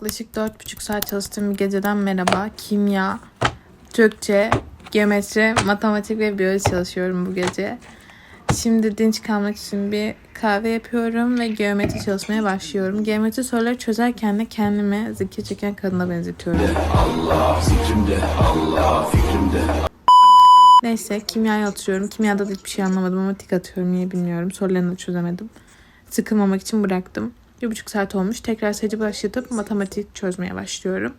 Yaklaşık 4,5 saat çalıştığım bir geceden merhaba. Kimya, Türkçe, geometri, matematik ve biyoloji çalışıyorum bu gece. Şimdi dinç kalmak için bir kahve yapıyorum ve geometri çalışmaya başlıyorum. Geometri soruları çözerken de kendimi zeki çeken kadına benzetiyorum. Neyse kimyaya oturuyorum. Kimyada da hiçbir şey anlamadım ama tik atıyorum niye bilmiyorum. Sorularını da çözemedim. Sıkılmamak için bıraktım. Bir buçuk saat olmuş. Tekrar seci başlatıp matematik çözmeye başlıyorum.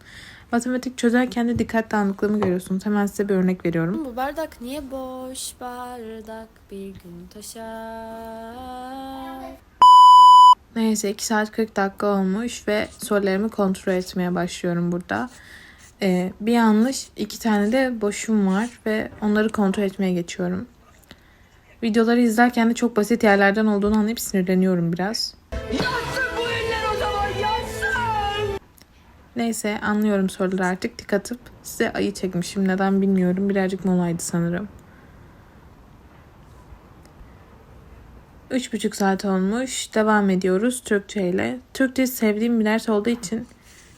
Matematik çözerken de dikkat dağınıklığımı görüyorsunuz. Hemen size bir örnek veriyorum. Bu bardak niye boş? Bardak bir gün taşar. Neyse 2 saat 40 dakika olmuş ve sorularımı kontrol etmeye başlıyorum burada. Ee, bir yanlış, iki tane de boşum var ve onları kontrol etmeye geçiyorum. Videoları izlerken de çok basit yerlerden olduğunu anlayıp sinirleniyorum biraz. Neyse anlıyorum soruları artık dik atıp size ayı çekmişim. Neden bilmiyorum. Birazcık molaydı sanırım. Üç buçuk saat olmuş. Devam ediyoruz Türkçe ile. Türkçe sevdiğim bir ders olduğu için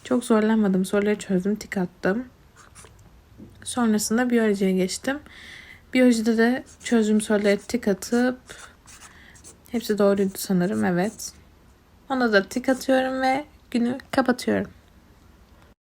çok zorlanmadım. Soruları çözdüm, tik attım. Sonrasında biyolojiye geçtim. Biyolojide de çözdüğüm soruları tik atıp hepsi doğruydu sanırım evet. Ona da tik atıyorum ve günü kapatıyorum.